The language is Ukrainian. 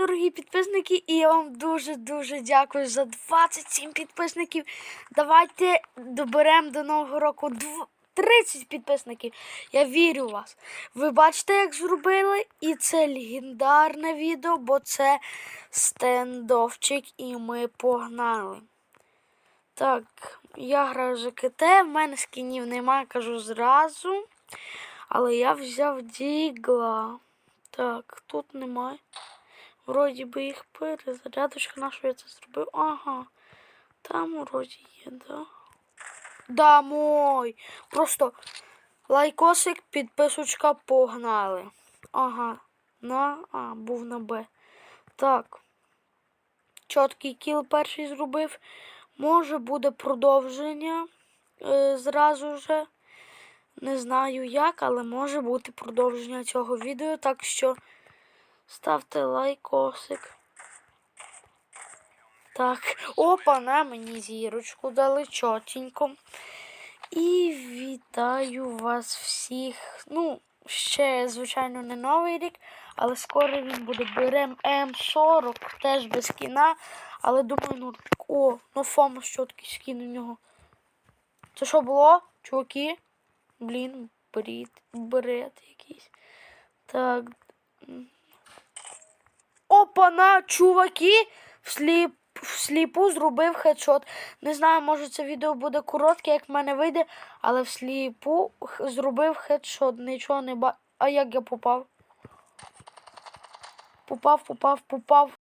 дорогі підписники, і я вам дуже-дуже дякую за 27 підписників. Давайте доберемо до Нового року 30 підписників. Я вірю в вас. Ви бачите, як зробили? І це легендарне відео, бо це стендовчик, і ми погнали. Так, я граю за КТ, в мене скінів немає, кажу зразу. Але я взяв Дігла. Так, тут немає. Вроді би їх перезарядочка, на що я це зробив? Ага. Там вроді є, да? Да, мой. Просто лайкосик, підписочка, погнали. Ага. На А, був на Б. Так. Чіткий кіл перший зробив. Може буде продовження е, зразу же. Не знаю як, але може бути продовження цього відео, так що ставте лайкосик. Так, опа, на мені зірочку дали чотенько. І вітаю вас всіх. Ну, ще, звичайно, не новий рік, але скоро він буде. Берем М40, теж без кіна. Але думаю, ну, о, ну фома що такий скін у нього. Це що було, чуваки? Блін, бред, бред якийсь. Так. М. Чуваки! Всліп, всліпу зробив хедшот. Не знаю, може це відео буде коротке, як в мене вийде, але всліпу зробив хедшот. Нічого не ба. А як я попав? Попав, попав, попав.